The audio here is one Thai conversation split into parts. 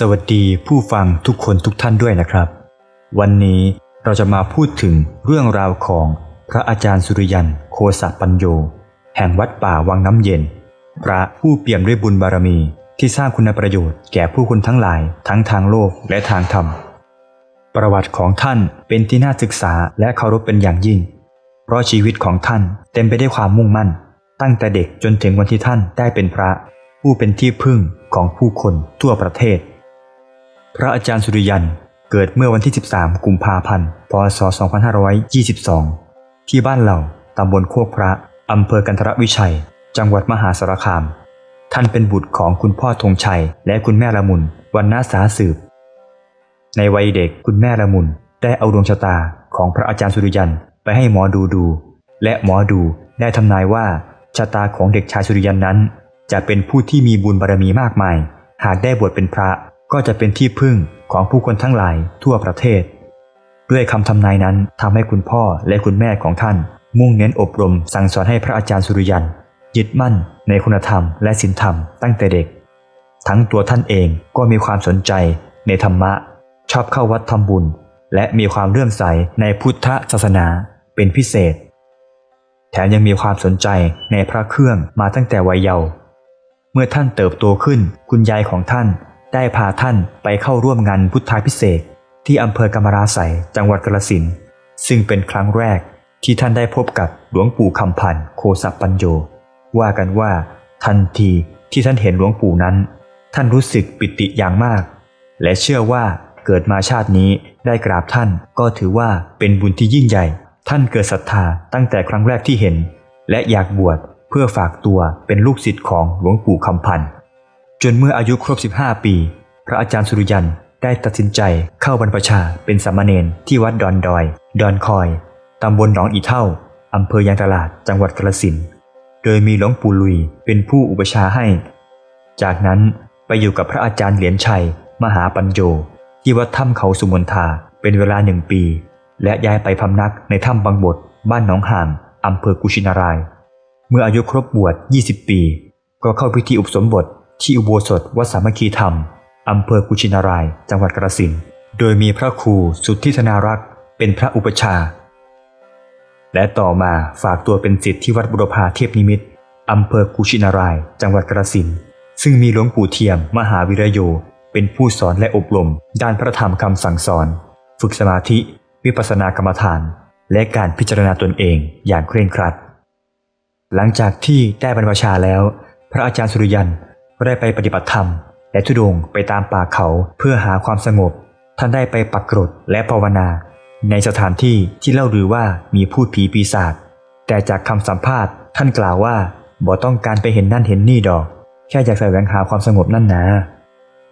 สวัสดีผู้ฟังทุกคนทุกท่านด้วยนะครับ วันนี้เราจะมาพูดถึงเรื่องราวของพระอาจารย์สุริยันโคสะปัญโย แห่งวัดป่าวังน้ำเย็น พระผู้เปี่ยมด้วยบุญบารมีที่สร้างคุณประโยชน์แก่ผู้คนทั้งหลายทั้งทางโลกและทางธรรม ประวัติของท่านเป็นที่น่าศึกษาและเคารพเป็นอย่างยิ่ง เพราะชีวิตของท่านเต็มไปด้วยความมุ่งมั่น ตั้งแต่เด็กจนถึงวันที่ท่านได้เป็นพระ ผู้เป็นที่พึ่งของผู้คนทั่วประเทศ พระอาจารย์สุริยันเกิดเมื่อวันที่ 13 กุมภาพันธ์ พศ 2522 ที่บ้านเหล่า ตำบลโคกพระ อำเภอกันทรวิชัย จังหวัดมหาสารคาม ท่านเป็นบุตรของคุณพ่อธงชัย และคุณแม่ละมุนวันนาสาสืบ ในวัยเด็กคุณแม่ละมุนได้เอาดวงชะตาของพระอาจารย์สุริยันไปให้หมอดูดู และหมอดูได้ทำนายว่าชะตาของเด็กชายสุริยันนั้น จะเป็นผู้ที่มีบุญบารมีมากมาย หากได้บวชเป็นพระ ก็จะเป็นที่พึ่งของผู้คนทั้งหลายทั่วประเทศ ด้วยคำทำนายนั้นทำให้คุณพ่อและคุณแม่ของท่าน มุ่งเน้นอบรมสั่งสอนให้พระอาจารย์สุริยัน ยึดมั่นในคุณธรรมและศีลธรรมตั้งแต่เด็ก ทั้งตัวท่านเองก็มีความสนใจในธรรมะ ชอบเข้าวัดทำบุญ และมีความเลื่อมใสในพุทธศาสนาเป็นพิเศษ แถมยังมีความสนใจในพระเครื่องมาตั้งแต่วัยเยาว์เมื่อท่านเติบโตขึ้นคุณยายของท่าน ได้พาท่านไปเข้าร่วมงานพุทธาพิเศษที่อำเภอกำมะราไสยจังหวัดกาฬสินซึ่งเป็นครั้งแรกที่ท่านได้พบกับหลวงปู่คำพันธ์โคสัปปัญโย ว่ากันว่า ทันทีที่ท่านเห็นหลวงปู่นั้น ท่านรู้สึกปิติอย่างมาก และเชื่อว่าเกิดมาชาตินี้ได้กราบท่านก็ถือว่าเป็นบุญที่ยิ่งใหญ่ ท่านเกิดศรัทธาตั้งแต่ครั้งแรกที่เห็น และอยากบวชเพื่อฝากตัวเป็นลูกศิษย์ของหลวงปู่คำพันธ์ จนเมื่ออายุครบ 15 ปี พระอาจารย์สุริยันได้ตัดสินใจเข้าบรรพชาเป็นสามเณรที่วัดดอนดอย ดอนคอย ตำบลหนองอีเท่า อำเภอยางตลาด จังหวัดกาฬสินโดยมีหลวงปู่ลุยเป็นผู้อุปชาให้ จากนั้นไปอยู่กับพระอาจารย์เหรียญชัย มหาปัญโยที่วัดถ้ำเขาสุมนทาเป็นเวลาหนึ่งปี และย้ายไปพำนักในถ้ำบางบท บ้านหนองห่างอำเภอกุชินาราย เมื่ออายุครบบวช 20 ปี ก็เข้าพิธีอุปสมบท ที่อุโบสถวัดสามัคคีธรรม อำเภอกุชินาราย จังหวัดกระสินโดยมีพระครูสุทธิธนารักษ์เป็นพระอุปชา และต่อมาฝากตัวเป็นศิษย์ที่วัดบุรพาเทพนิมิตอำเภอกุชินาราย จังหวัดกระสินซึ่งมีหลวงปู่เทียมมหาวิรโย เป็นผู้สอนและอบรม ด้านพระธรรมคำสั่งสอน ฝึกสมาธิ วิปัสสนากรรมฐาน และการพิจารณาตนเองอย่างเคร่งครัด หลังจากที่ได้บรรพชาแล้ว พระอาจารย์สุริยัน ก็ได้ไปปฏิบัติธรรม และทุดงไปตามป่าเขาเพื่อหาความสงบ ท่านได้ไปปักกรดและภาวนา ในสถานที่ที่เล่าลือว่ามีพูดผีปีศาจแต่จากคำสัมภาษณ์ท่านกล่าวว่าบ่ต้องการไปเห็นนั่นเห็นนี่ดอก แค่อยากแสวงหาความสงบนั่นนะ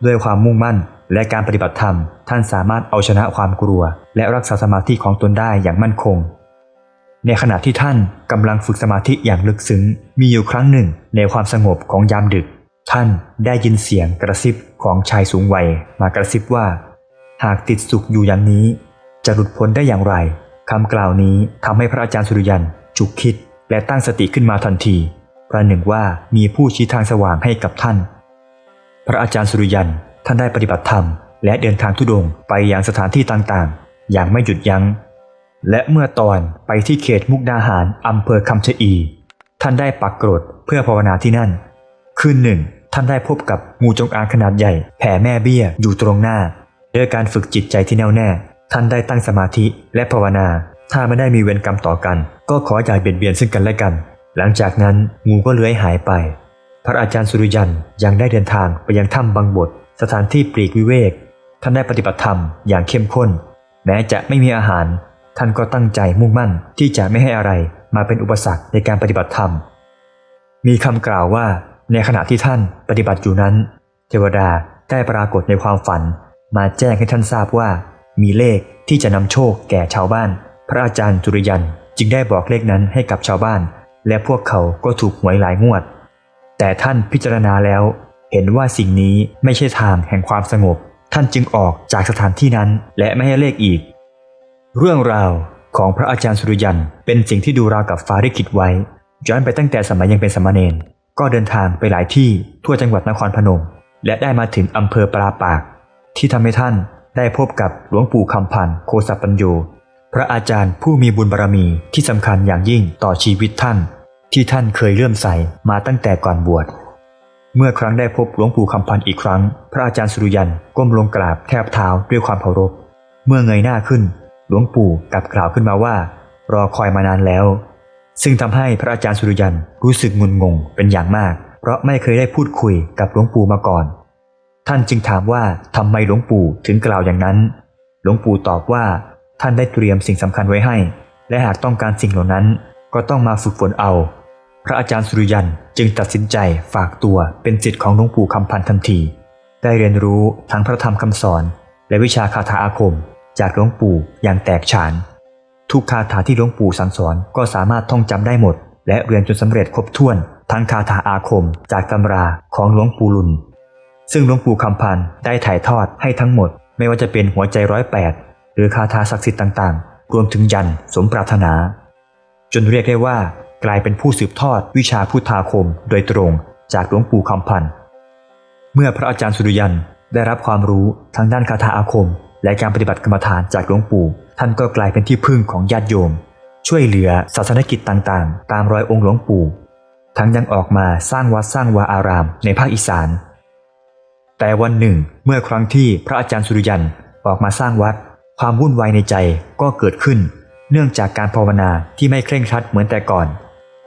ด้วยความมุ่งมั่นและการปฏิบัติธรรม ท่านสามารถเอาชนะความกลัว และรักษาสมาธิของตนได้อย่างมั่นคง ในขณะที่ท่านกำลังฝึกสมาธิอย่างลึกซึ้ง มีอยู่ครั้งหนึ่งในความสงบของยามดึก ท่านได้ยินเสียงกระซิบของชายสูงวัยมากระซิบว่า หากติดสุขอยู่อย่างนี้ จะหลุดพ้นได้อย่างไรคำกล่าวนี้ทำให้พระอาจารย์สุริยันจุกคิดและตั้งสติขึ้นมาทันที ประหนึ่งว่ามีผู้ชี้ทางสว่างให้กับท่าน พระอาจารย์สุริยันท่านได้ปฏิบัติธรรม และเดินทางทุดงไปยังสถานที่ต่างๆ อย่างไม่หยุดยัง้ง และเมื่อตอนไปที่เขตมุกดาหารอำเภอคำชะอี ท่านได้ปักกรดเพื่อภาวนาที่นั่น คืนหนึ่ง ท่านได้พบกับงูจงอางขนาดใหญ่ แผ่แม่เบี้ยอยู่ตรงหน้าด้วยการฝึกจิตใจที่แน่วแน่ ท่านได้ตั้งสมาธิและภาวนา ถ้าไม่ได้มีเวรกรรมต่อกัน ก็ขออย่าเบียดเบียนซึ่งกันและกัน หลังจากนั้นงูก็เลื้อยหายไป พระอาจารย์สุริยันยังได้เดินทางไปยังถ้ำบางบท สถานที่ปลีกวิเวก ท่านได้ปฏิบัติธรรมอย่างเข้มข้น แม้จะไม่มีอาหาร ท่านก็ตั้งใจมุ่งมั่นที่จะไม่ให้อะไรมาเป็นอุปสรรคในการปฏิบัติธรรม มีคำกล่าวว่า ในขณะที่ท่านปฏิบัติอยู่นั้น เทวดาได้ปรากฏในความฝัน มาแจ้งให้ท่านทราบว่า มีเลขที่จะนำโชคแก่ชาวบ้าน พระอาจารย์จุริยันจึงได้บอกเลขนั้นให้กับชาวบ้าน และพวกเขาก็ถูกหวยหลายงวด แต่ท่านพิจารณาแล้ว เห็นว่าสิ่งนี้ไม่ใช่ทางแห่งความสงบ ท่านจึงออกจากสถานที่นั้นและไม่ให้เลขอีก เรื่องราวของพระอาจารย์สุริยันเป็นสิ่งที่ดูราวกับฟ้าได้คิดไว้ย้อนไปตั้งแต่สมัยยังเป็นสมณเณร ก็เดินทางไปหลายที่ทั่วจังหวัดนครพนม และได้มาถึงอำเภอปราปาก ที่ทำให้ท่านได้พบกับหลวงปู่คำพันธ์โคสปปัญโย พระอาจารย์ผู้มีบุญบารรมีที่สำคัญอย่างยิ่งต่อชีวิตท่าน ที่ท่านเคยเลื่อมใสมาตั้งแต่ก่อนบวช เมื่อครั้งได้พบหลวงปู่คำพันธ์อีกครั้ง พระอาจารย์สุริยันก้มลงกราบแทบเท้าด้วยความเคารพ เมื่อเงยหน้าขึ้น หลวงปู่กลับกล่าวขึ้นมาว่า รอคอยมานานแล้ว ซึ่งทำให้พระอาจารย์สุริยันรู้สึกงุนงงเป็นอย่างมาก เพราะไม่เคยได้พูดคุยกับหลวงปู่มาก่อน ท่านจึงถามว่าทำไมหลวงปู่ถึงกล่าวอย่างนั้น หลวงปู่ตอบว่า ท่านได้เตรียมสิ่งสำคัญไว้ให้ และหากต้องการสิ่งเหล่านั้น ก็ต้องมาฝึกฝนเอา พระอาจารย์สุริยันจึงตัดสินใจฝากตัวเป็นศิษย์ของหลวงปู่คำพันธ์ทันที ได้เรียนรู้ทั้งพระธรรมคำสอน และวิชาคาถาอาคม จากหลวงปู่อย่างแตกฉาน ทุกคาถาที่หลวงปู่สั่งสอนก็สามารถท่องจำได้หมด และเรียนจนสำเร็จครบถ้วน ทั้งคาถาอาคม จากตำราของหลวงปู่ลุนซึ่งหลวงปู่คำพันธ์ได้ถ่ายทอดให้ทั้งหมด ไม่ว่าจะเป็นหัวใจร้อยแปดหรือคาถาศักดิ์สิทธิ์ต่างๆ รวมถึงยันสมปรารถนา จนเรียกได้ว่ากลายเป็นผู้สืบทอดวิชาพุทธาคมโดยตรงจากหลวงปู่คำพันธ์เมื่อพระอาจารย์สุริยันได้รับความรู้ทางด้านคาถาอาคม และการปฏิบัติกรรมฐานจากหลวงปู่ ท่านก็กลายเป็นที่พึ่งของญาติโยม ช่วยเหลือศาสนกิจต่างๆ ตามรอยองค์หลวงปู่ ทั้งยังออกมาสร้างวัดสร้างวาอารามในภาคอีสาน แต่วันหนึ่ง เมื่อครั้งที่พระอาจารย์สุริยันออกมาสร้างวัด ความวุ่นวายในใจก็เกิดขึ้น เนื่องจากการภาวนาที่ไม่เคร่งครัดเหมือนแต่ก่อน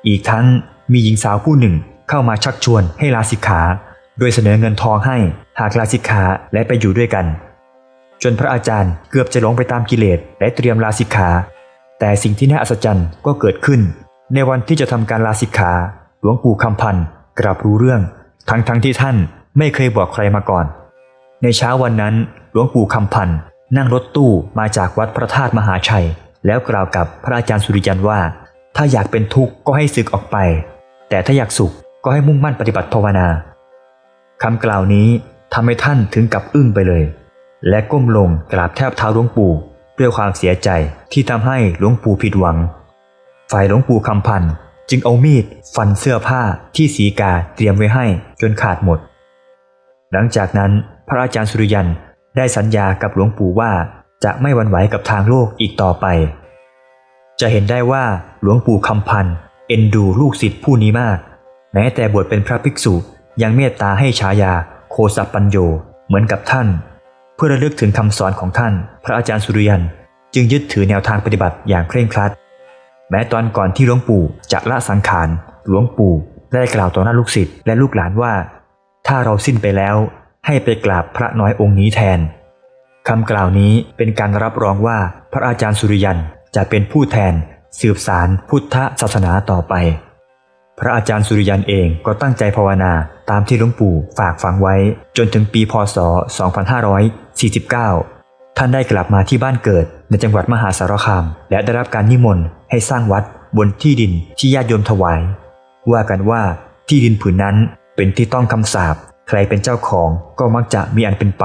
อีกทั้งมีหญิงสาวผู้หนึ่งเข้ามาชักชวนให้ลาสิกขา โดยเสนอเงินทองให้หากลาสิกขาและไปอยู่ด้วยกัน จนพระอาจารย์เกือบจะหลงไปตามกิเลสและเตรียมลาสิกขา แต่สิ่งที่น่าอัศจรรย์ก็เกิดขึ้น ในวันที่จะทำการลาสิกขา หลวงปู่คำพันธ์กลับรู้เรื่อง ทั้งทั้งที่ท่านไม่เคยบอกใครมาก่อน ในเช้าวันนั้นหลวงปู่คำพันธ์นั่งรถตู้มาจากวัดพระธาตุมหาชัย แล้วกล่าวกับพระอาจารย์สุริยันว่า ถ้าอยากเป็นทุกข์ก็ให้สึกออกไป แต่ถ้าอยากสุขก็ให้มุ่งมั่นปฏิบัติภาวนาคำกล่าวนี้ทำให้ท่านถึงกับอึ้งไปเลย และก้มลงกราบแทบเท้าหลวงปู่ด้วยความเสียใจที่ทำให้หลวงปู่ผิดหวัง ฝ่ายหลวงปู่คำพันธ์จึงเอามีดฟันเสื้อผ้าที่สีกาเตรียมไว้ให้จนขาดหมด หลังจากนั้นพระอาจารย์สุริยันได้สัญญากับหลวงปู่ว่าจะไม่วันไหวกับทางโลกอีกต่อไป จะเห็นได้ว่าหลวงปู่คำพันธ์เอ็นดูลูกศิษย์ผู้นี้มาก แม้แต่บวชเป็นพระภิกษุยังเมตตาให้ฉายาโคสัปปัญโยเหมือนกับท่าน เพื่อระลึกถึงคำสอนของท่าน พระอาจารย์สุริยันจึงยึดถือแนวทางปฏิบัติอย่างเคร่งครัด แม้ตอนก่อนที่หลวงปู่จะละสังขารหลวงปู่ได้กล่าวต่อหน้าลูกศิษย์และลูกหลานว่า ถ้าเราสิ้นไปแล้ว ให้ไปกราบพระน้อยองค์นี้แทนคำกล่าวนี้เป็นการรับรองว่าพระอาจารย์สุริยันจะเป็นผู้แทน สืบสารพุทธศาสนาต่อไป พระอาจารย์สุริยันเองก็ตั้งใจภาวนาตามที่หลวงปู่ฝากฝังไว้ จนถึงปีพศ 2549 ท่านได้กลับมาที่บ้านเกิดในจังหวัดมหาสารคาม และได้รับการนิมนต์ให้สร้างวัดบนที่ดินที่ญาติโยมถวาย ว่ากันว่าที่ดินผืนนั้นเป็นที่ต้องคำสาปใครเป็นเจ้าของก็มักจะมีอันเป็นไป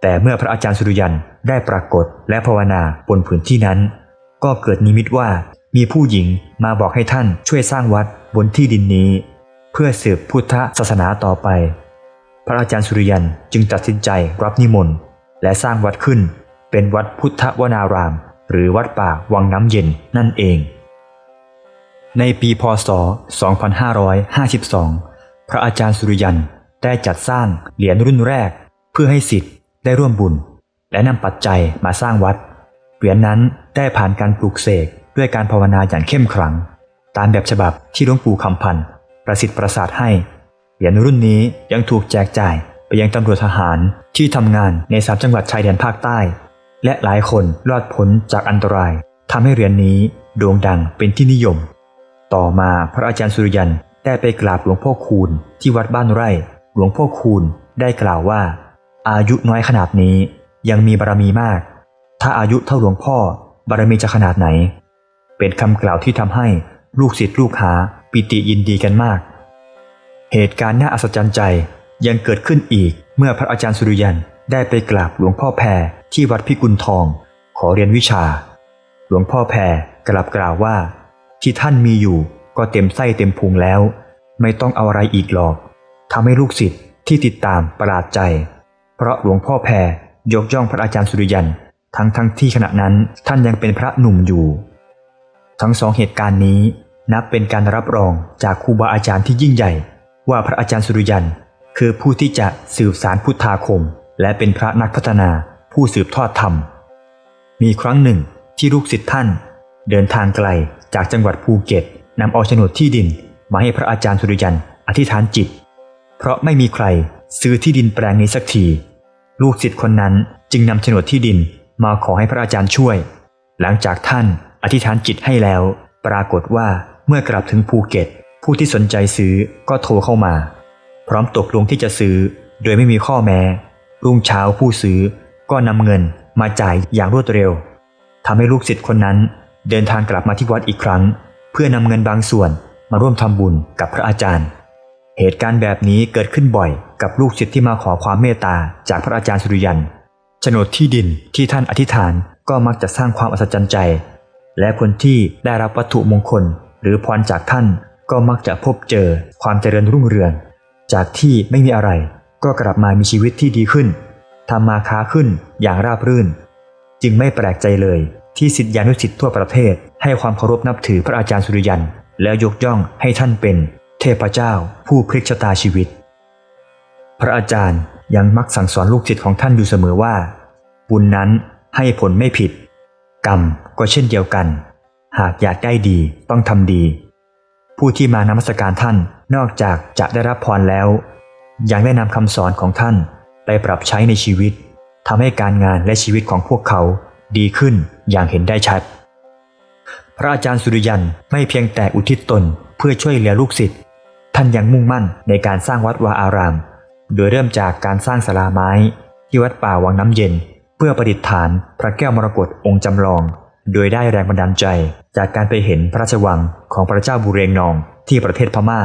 แต่เมื่อพระอาจารย์สุริยันได้ปรากฏและภาวนาบนผืนที่นั้น ก็เกิดนิมิตว่ามีผู้หญิงมาบอกให้ท่านช่วยสร้างวัด บนที่ดินนี้ เพื่อสืบพุทธศาสนาต่อไป พระอาจารย์สุริยันจึงตัดสินใจรับนิมนต์และสร้างวัดขึ้น เป็นวัดพุทธวนาราม หรือวัดป่าวังน้ำเย็นนั่นเอง ในปีพศ 2552 พระอาจารย์สุริยันได้จัดสร้างเหรียญรุ่นแรก เพื่อให้สิทธิ์ได้ร่วมบุญ และนำปัจจัยมาสร้างวัด เหรียญนั้นได้ผ่านการปลูกเสกด้วยการภาวนาอย่างเข้มขลัง ตามแบบฉบับที่หลวงปู่คำพันธ์ประสิทธิ์ประสาทให้เหรียญรุ่นนี้ยังถูกแจกจ่ายไปยังตำรวจทหารที่ทำงานในสามจังหวัดชายแดนภาคใต้ และหลายคนรอดพ้นจากอันตรายทำให้เหรียญนี้โด่งดังเป็นที่นิยม ต่อมาพระอาจารย์สุริยันได้ไปกราบหลวงพ่อคูณที่วัดบ้านไร่ หลวงพ่อคูณได้กล่าวว่า อายุน้อยขนาดนี้ยังมีบารมีมาก ถ้าอายุเท่าหลวงพ่อบารมีจะขนาดไหน เป็นคำกล่าวที่ทำให้ ลูกศิษย์ลูกหาปิติยินดีกันมาก เหตุการณ์น่าอัศจรรย์ใจยังเกิดขึ้นอีกเมื่อพระอาจารย์สุริยันได้ไปกราบหลวงพ่อแพรที่วัดพิกุลทอง ขอเรียนวิชา หลวงพ่อแพรกลับกล่าวว่า ที่ท่านมีอยู่ก็เต็มไส้เต็มพุงแล้ว ไม่ต้องเอาอะไรอีกหรอกทำให้ลูกศิษย์ที่ติดตามประหลาดใจ เพราะหลวงพ่อแพรยกย่องพระอาจารย์สุริยันทั้งทั้งที่ขณะนั้นท่านยังเป็นพระหนุ่มอยู่ ทั้งสองเหตุการณ์นี้ นับเป็นการรับรองจากครูบาอาจารย์ที่ยิ่งใหญ่ ว่าพระอาจารย์สุริยัน คือผู้ที่จะสืบสารพุทธาคม และเป็นพระนักพัฒนาผู้สืบทอดธรรม มีครั้งหนึ่งที่ลูกศิษย์ท่าน เดินทางไกลจากจังหวัดภูเก็ตนำเอาโฉนดที่ดินมาให้พระอาจารย์สุริยันอธิษฐานจิต เพราะไม่มีใครซื้อที่ดินแปลงนี้สักที ลูกศิษย์คนนั้นจึงนำโฉนดที่ดินมาขอให้พระอาจารย์ช่วย หลังจากท่านอธิษฐานจิตให้แล้ว ปรากฏว่า เมื่อกลับถึงภูเก็ต ผู้ที่สนใจซื้อก็โทรเข้ามา พร้อมตกลงที่จะซื้อ โดยไม่มีข้อแม้ รุ่งเช้าผู้ซื้อก็นำเงินมาจ่ายอย่างรวดเร็วทำให้ลูกศิษย์คนนั้น เดินทางกลับมาที่วัดอีกครั้ง เพื่อนำเงินบางส่วนมาร่วมทำบุญกับพระอาจารย์ เหตุการณ์แบบนี้เกิดขึ้นบ่อยกับลูกศิษย์ที่มาขอความเมตตาจากพระอาจารย์สุริยันโฉนดที่ดินที่ท่านอธิษฐานก็มักจะสร้างความอัศจรรย์ใจ และคนที่ได้รับวัตถุมงคล หรือพรจากท่านก็มักจะพบเจอความเจริญรุ่งเรือง จากที่ไม่มีอะไร ก็กลับมามีชีวิตที่ดีขึ้นทำมาค้าขึ้นอย่างราบรื่น จึงไม่แปลกใจเลยที่สิทธิานุสิทธิ์ทั่วประเทศ ให้ความเคารพนับถือพระอาจารย์สุริยัน แล้วยกย่องให้ท่านเป็นเทพเจ้าผู้พลิกชะตาชีวิต พระอาจารย์ยังมักสั่งสอนลูกศิษย์ของท่านอยู่เสมอว่า บุญนั้นให้ผลไม่ผิด กรรมก็เช่นเดียวกัน หากอยากได้ดีต้องทำดี ผู้ที่มานมัสการท่านนอกจากจะได้รับพรแล้ว ยังได้นำคำสอนของท่านไปปรับใช้ในชีวิตทำให้การงานและชีวิตของพวกเขาดีขึ้นอย่างเห็นได้ชัด พระอาจารย์สุริยันไม่เพียงแต่อุทิศตนเพื่อช่วยเหลือลูกศิษย์ท่านยังมุ่งมั่นในการสร้างวัดวาอาราม โดยเริ่มจากการสร้างศาลาไม้ ที่วัดป่าวังน้ำเย็น เพื่อประดิษฐานพระแก้วมรกตองค์จำลอง โดยได้แรงบันดาลใจจากการไปเห็นพระราชวังของพระเจ้าบุเรงนองที่ประเทศพม่า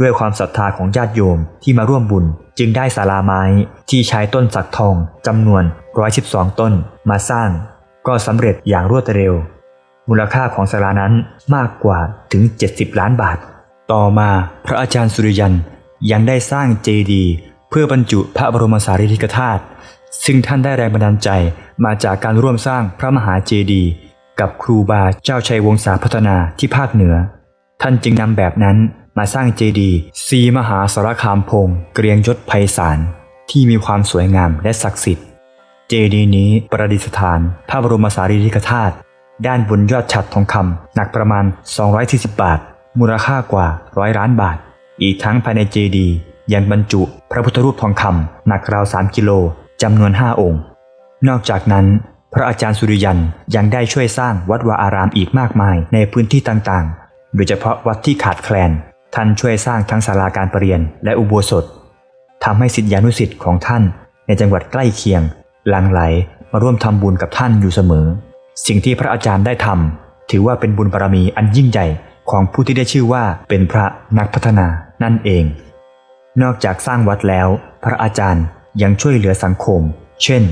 ด้วยความศรัทธาของญาติโยมที่มาร่วมบุญ จึงได้ศาลาไม้ที่ใช้ต้นสักทองจำนวน 112 ต้นมาสร้าง ก็สำเร็จอย่างรวดเร็ว มูลค่าของศาลานั้นมากกว่าถึง 70 ล้านบาท ต่อมาพระอาจารย์สุริยันยังได้สร้างเจดีย์เพื่อบรรจุพระบรมสารีริกธาตุ ซึ่งท่านได้แรงบันดาลใจมาจากการร่วมสร้างพระมหาเจดีย์กับครูบาเจ้าชัยวงศาพัฒนาที่ภาคเหนือ ท่านจึงนำแบบนั้นมาสร้างเจดีย์สีมหาสารคามพงศ์เกรียงยศไพศาลที่มีความสวยงามและศักดิ์สิทธิ์ เจดีย์นี้ประดิษฐานพระบรมสารีริกธาตุด้านบนยอดฉัดทองคำหนักประมาณ 240 บาท มูลค่ากว่าร้อยล้านบาท อีกทั้งภายในเจดีย์ยังบรรจุพระพุทธรูปทองคำหนักราว 3 กิโล จำนวน5องค์ นอกจากนั้น พระอาจารย์สุริยันยังได้ช่วยสร้างวัดวาอารามอีกมากมายในพื้นที่ต่างๆ โดยเฉพาะวัดที่ขาดแคลน ท่านช่วยสร้างทั้งศาลาการประเรียนและอุโบสถทำให้ศิษยานุศิษย์ของท่านในจังหวัดใกล้เคียงหลั่งไหลมาร่วมทำบุญกับท่านอยู่เสมอ สิ่งที่พระอาจารย์ได้ทำถือว่าเป็นบุญบารมีอันยิ่งใหญ่ของผู้ที่ได้ชื่อว่าเป็นพระนักพัฒนานั่นเอง นอกจากสร้างวัดแล้ว พระอาจารย์ ยังช่วยเหลือสังคม เช่น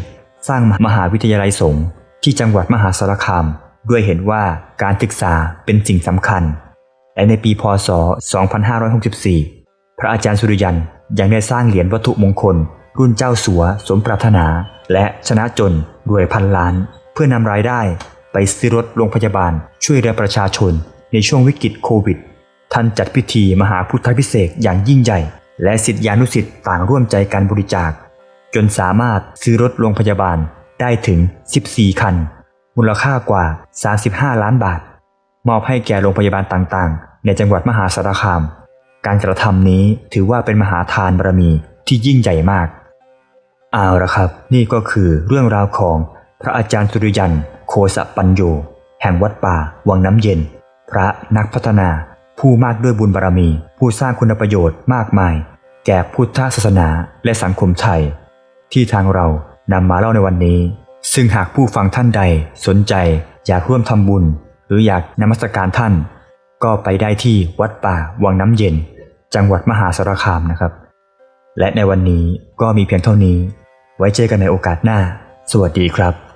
สร้างมหาวิทยาลัยสงฆ์ที่จังหวัดมหาสารคาม ด้วยเห็นว่าการศึกษาเป็นสิ่งสำคัญ และในปีพศ 2564 พระอาจารย์สุริยันยังได้สร้างเหรียญวัตถุมงคล รุ่นเจ้าสัว สมปรารถนา และชนะจนรวยพันล้าน เพื่อนำรายได้ไปซื้อรถโรงพยาบาล ช่วยเหลือประชาชน ในช่วงวิกฤตโควิด ท่านจัดพิธีมหาพุทธพิเศษอย่างยิ่งใหญ่ และสิทธิานุสิทธิ์ต่างร่วมใจการบริจาค จนสามารถซื้อรถโรงพยาบาลได้ถึง 14 คัน มูลค่ากว่า 35 ล้านบาท มอบให้แก่โรงพยาบาลต่างๆ ในจังหวัดมหาสารคาม การกระทำนี้ถือว่าเป็นมหาทานบารมีที่ยิ่งใหญ่มาก เอาละครับ นี่ก็คือเรื่องราวของพระอาจารย์สุริยัน โคสะปัญโย แห่งวัดป่า วังน้ำเย็น พระนักพัฒนา ผู้มากด้วยบุญบารมี ผู้สร้างคุณประโยชน์มากมาย แก่พุทธศาสนาและสังคมไทย ที่ทางเรานำมาเล่าในวันนี้ ซึ่งหากผู้ฟังท่านใดสนใจอยากร่วมทำบุญ หรืออยากนมัสการท่าน ก็ไปได้ที่วัดป่าวังน้ำเย็น จังหวัดมหาสารคามนะครับ และในวันนี้ก็มีเพียงเท่านี้ ไว้เจอกันในโอกาสหน้า สวัสดีครับ